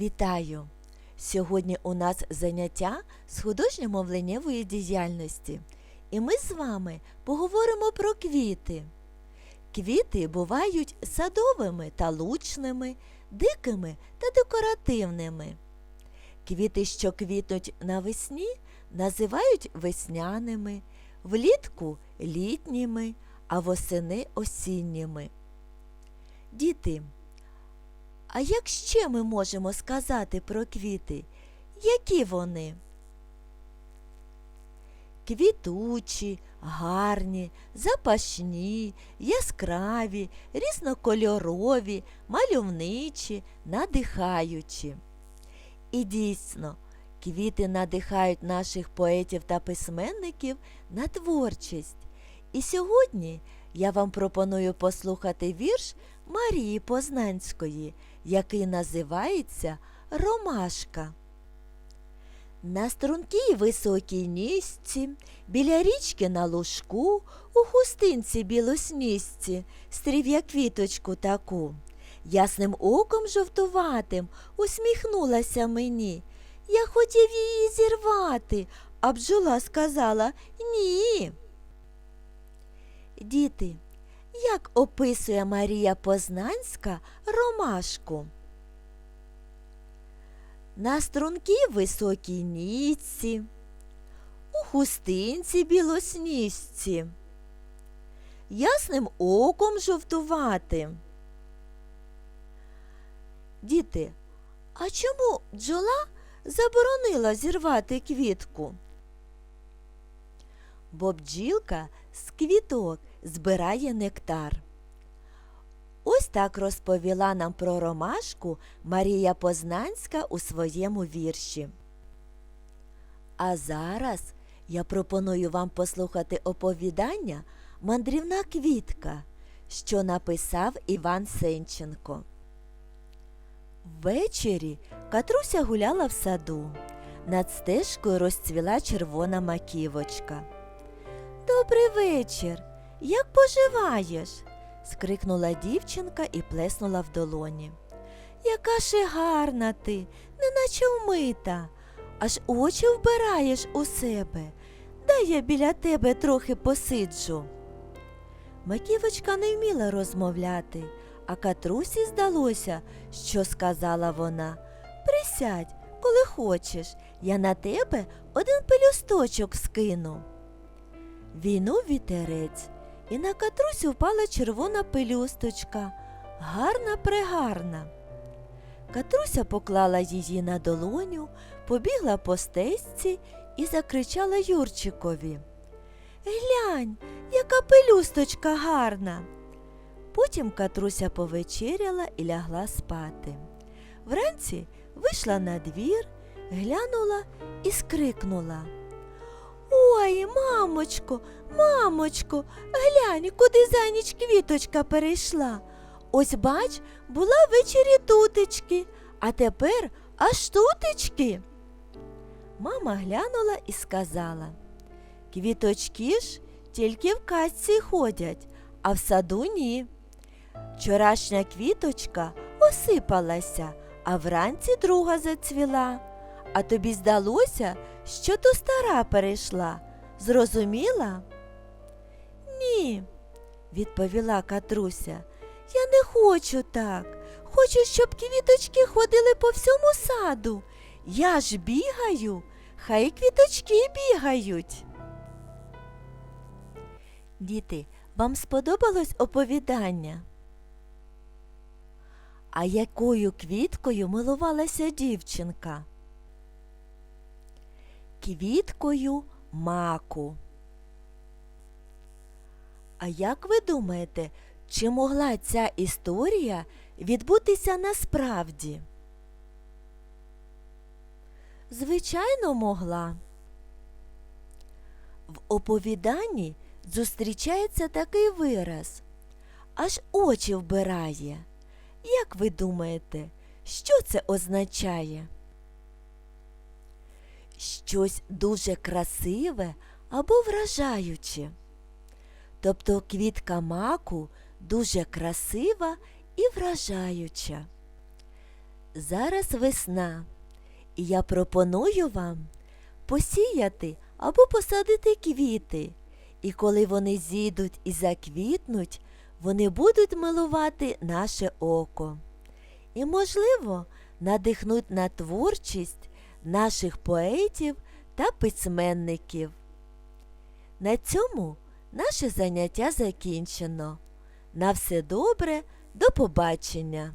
Вітаю! Сьогодні у нас заняття з художньо-мовленнєвої діяльності. І ми з вами поговоримо про квіти. Квіти бувають садовими та лучними, дикими та декоративними. Квіти, що квітнуть навесні, називають весняними, влітку літніми, а восени осінніми. Діти, а як ще ми можемо сказати про квіти? Які вони? Квітучі, гарні, запашні, яскраві, різнокольорові, мальовничі, надихаючі. І дійсно, квіти надихають наших поетів та письменників на творчість. І сьогодні я вам пропоную послухати вірш Марії Познанської, який називається Ромашка. На стрункій високій нісці, біля річки на лужку, у хустинці білоснісці, стрів я квіточку таку. Ясним оком жовтуватим усміхнулася мені. Я хотів її зірвати, а бджола сказала ні. Діти, як описує Марія Познанська ромашку? На стрункій високій нітці, у хустинці білоснісці, ясним оком жовтуватим. Діти, а чому бджола заборонила зірвати квітку? Бо бджілка з квіток збирає нектар. Ось так розповіла нам про ромашку Марія Познанська у своєму вірші. А зараз я пропоную вам послухати оповідання Мандрівна квітка, що написав Іван Сенченко. Ввечері Катруся гуляла в саду. Над стежкою розцвіла червона маківочка. Добрий вечір. Як поживаєш? скрикнула дівчинка і плеснула в долоні. Яка ж гарна ти, неначе вмита, аж очі вбираєш у себе. Дай я біля тебе трохи посиджу. Маківочка не вміла розмовляти, а катрусі здалося, що сказала вона. Присядь, коли хочеш, я на тебе один пелюсточок скину. Війнув вітерець, і на катрусю впала червона пелюсточка, гарна прегарна. Катруся поклала її на долоню, побігла по стежці і закричала Юрчикові. Глянь, яка пелюсточка гарна. Потім Катруся повечеряла і лягла спати. Вранці вийшла на двір, глянула і скрикнула. Ой, мамочко, мамочко, глянь, куди за ніч квіточка перейшла. Ось бач, була ввечері тутечки, а тепер аж тутечки. Мама глянула і сказала Квіточки ж тільки в казці ходять, а в саду ні. Вчорашня квіточка осипалася, а вранці друга зацвіла. А тобі здалося, що то стара перейшла. Зрозуміла? Ні, відповіла Катруся. Я не хочу так. Хочу, щоб квіточки ходили по всьому саду. Я ж бігаю, хай квіточки бігають. Діти, вам сподобалось оповідання? А якою квіткою милувалася дівчинка? Квіткою маку. А як ви думаєте, чи могла ця історія відбутися насправді? Звичайно, могла. В оповіданні зустрічається такий вираз аж очі вбирає. Як ви думаєте, що це означає? Щось дуже красиве або вражаюче. Тобто квітка маку дуже красива і вражаюча. Зараз весна, і я пропоную вам посіяти або посадити квіти. І коли вони зійдуть і заквітнуть, вони будуть милувати наше око. І, можливо, надихнуть на творчість наших поетів та письменників. На цьому наше заняття закінчено. На все добре, до побачення!